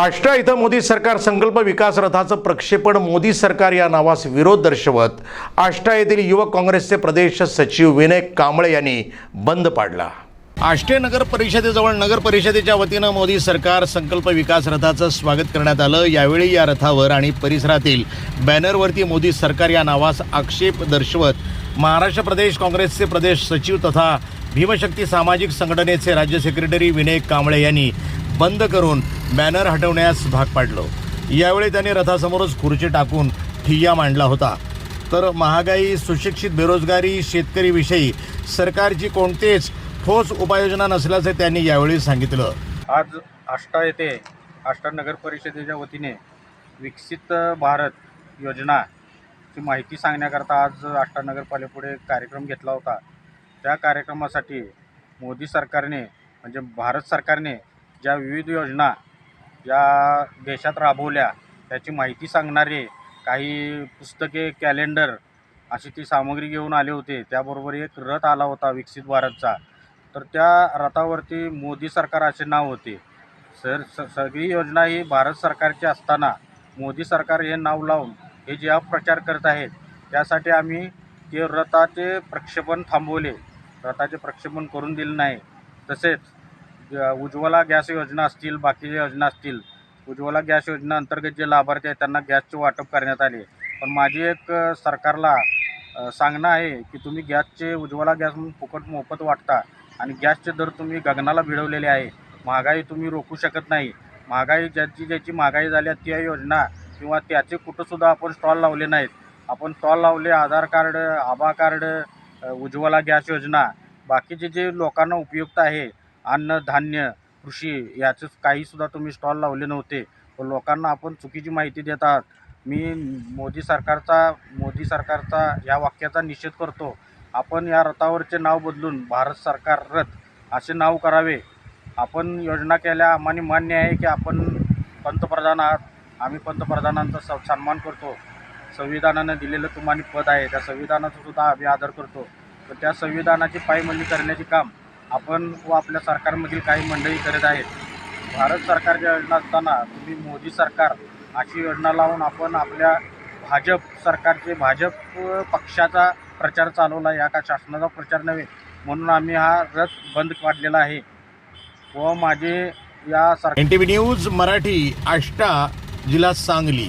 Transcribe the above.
आष्टा इथं मोदी सरकार संकल्प विकास रथाचं प्रक्षेपण मोदी सरकार या नावास विरोध दर्शवत आष्टा येथील युवक काँग्रेसचे प्रदेश सचिव विनय कांबळे यांनी बंद पाडला. आष्टे नगर परिषदेजवळ नगर परिषदेच्या वतीनं मोदी सरकार संकल्प विकास रथाचं स्वागत करण्यात आलं. यावेळी या रथावर आणि परिसरातील बॅनरवरती मोदी सरकार या नावास आक्षेप दर्शवत महाराष्ट्र प्रदेश काँग्रेसचे प्रदेश सचिव तथा भीमशक्ती सामाजिक संघटनेचे राज्य सेक्रेटरी विनय कांबळे यांनी बंद करून बॅनर हटवण्यास भाग पाडलं. यावेळी त्यांनी रथासमोरच खुर्ची टाकून ठिय्या मांडला होता. तर महागाई सुशिक्षित बेरोजगारी शेतकरीविषयी सरकारची कोणतेच ठोस उपाययोजना नसल्याचे त्यांनी यावेळी सांगितलं. आज आष्टा येथे आष्टा नगर परिषदेच्या वतीने विकसित भारत योजनाची माहिती सांगण्याकरता आज आष्टा नगरपालिकेपुढे कार्यक्रम घेतला होता. त्या कार्यक्रमासाठी मोदी सरकारने म्हणजे भारत सरकारने ज्या विविध योजना या देशात राबवल्या त्याची माहिती सांगणारे काही पुस्तके कॅलेंडर अशी ती सामग्री घेऊन आले होते. त्याबरोबर एक रथ आला होता विकसित भारतचा. तर त्या रथावरती मोदी सरकार असे नाव होते. सर स सगळी योजना ही भारत सरकारची असताना मोदी सरकार हे नाव लावून हे जे अपप्रचार करत आहेत त्यासाठी आम्ही ते रथाचे प्रक्षेपण थांबवले. रथाचे प्रक्षेपण करून दिले नाही. तसेच उज्ज्वला गॅस योजना असतील बाकीच्या योजना असतील उज्ज्वला गॅस योजना अंतर्गत जे लाभार्थी आहेत त्यांना गॅसचे वाटप करण्यात आले. पण माझी एक सरकारला सांगणं आहे की तुम्ही गॅसचे उज्ज्वला गॅस म्हणून फुकट मोफत वाटता आणि गॅसचे दर तुम्ही गगनाला भिडवलेले आहे. महागाई तुम्ही रोखू शकत नाही. महागाई ज्याची ज्याची महागाई झाली आहे त्या योजना किंवा त्याचे कुठंसुद्धा आपण स्टॉल लावले नाहीत. आपण स्टॉल लावले Aadhaar card Abha card Ujjwala gas योजना. बाकीचे जे लोकांना उपयुक्त आहे अन्नधान्य कृषी याचं काहीसुद्धा तुम्ही स्टॉल लावले नव्हते. व लोकांना आपण चुकीची माहिती देत आहात. मी मोदी सरकारचा मोदी सरकारचा या वाक्याचा निषेध करतो. आपण या रथावरचे नाव बदलून भारत सरकार रथ असे नाव करावे. आपण योजना केल्या आम्हाला मान्य आहे की आपण पंतप्रधान आहात. आम्ही पंतप्रधानांचा स सन्मान करतो. संविधानानं दिलेलं तुम्हाला पद आहे. त्या संविधानाचा सुद्धा आम्ही आदर करतो. तर त्या संविधानाची पायमल्ली करण्याचे काम आपण व आपल्या सरकारमधील काही मंडळी करत आहेत. भारत सरकारच्या योजना असताना तुम्ही मोदी सरकार अशी योजना लावून आपण आपल्या भाजप सरकारचे भाजप पक्षाचा प्रचार चालवला या का शासनाचा प्रचार नव्हे म्हणून आम्ही हा रथ बंद पाडलेला आहे. व माझे या sir N T V news Marathi Ashta जिल्हा सांगली.